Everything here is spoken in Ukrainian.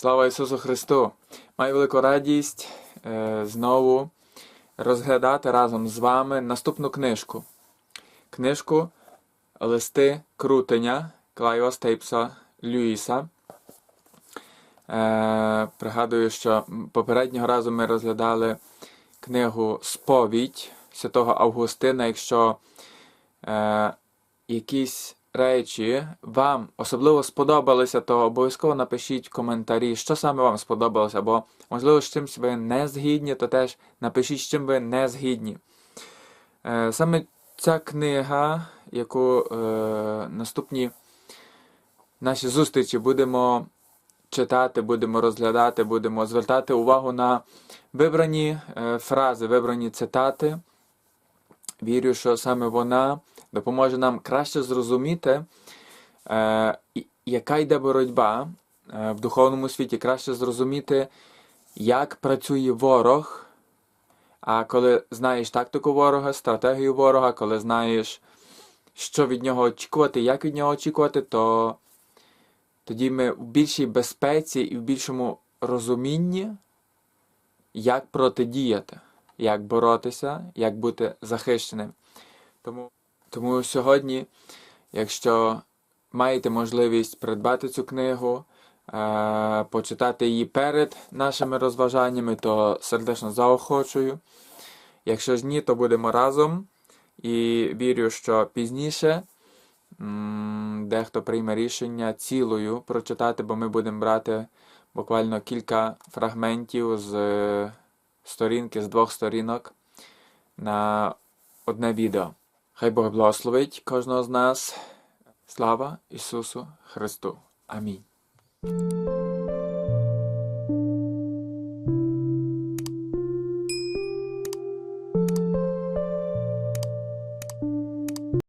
Слава Ісусу Христу! Маю велику радість е, знову розглядати разом з вами наступну книжку. Книжку Листи Крутеня Клайо Стейпса Люїса. Е, пригадую, що попереднього разу ми розглядали книгу Сповідь святого Августина. Якщо е, якісь речі вам особливо сподобалися, то обов'язково напишіть коментарі, що саме вам сподобалося, або, можливо, з чимось ви не згідні, то теж напишіть, з чим ви не згідні. Е, Саме ця книга, яку е, наступні наші зустрічі будемо читати, будемо розглядати, будемо звертати увагу на вибрані е, фрази, вибрані цитати. Вірю, що саме вона допоможе нам краще зрозуміти, е, яка йде боротьба е, в духовному світі, краще зрозуміти, як працює ворог. А коли знаєш тактику ворога, стратегію ворога, коли знаєш, що від нього очікувати, як від нього очікувати, то тоді ми в більшій безпеці і в більшому розумінні, як протидіяти, як боротися, як бути захищеним. Тому, тому сьогодні, якщо маєте можливість придбати цю книгу, е, почитати її перед нашими розважаннями, то сердечно заохочую. Якщо ж ні, то будемо разом. І вірю, що пізніше дехто прийме рішення цілою прочитати, бо ми будемо брати буквально кілька фрагментів з е, сторінки, з двох сторінок на одне відео. Хай Бог благословить кожного з нас. Слава Ісусу Христу. Амінь.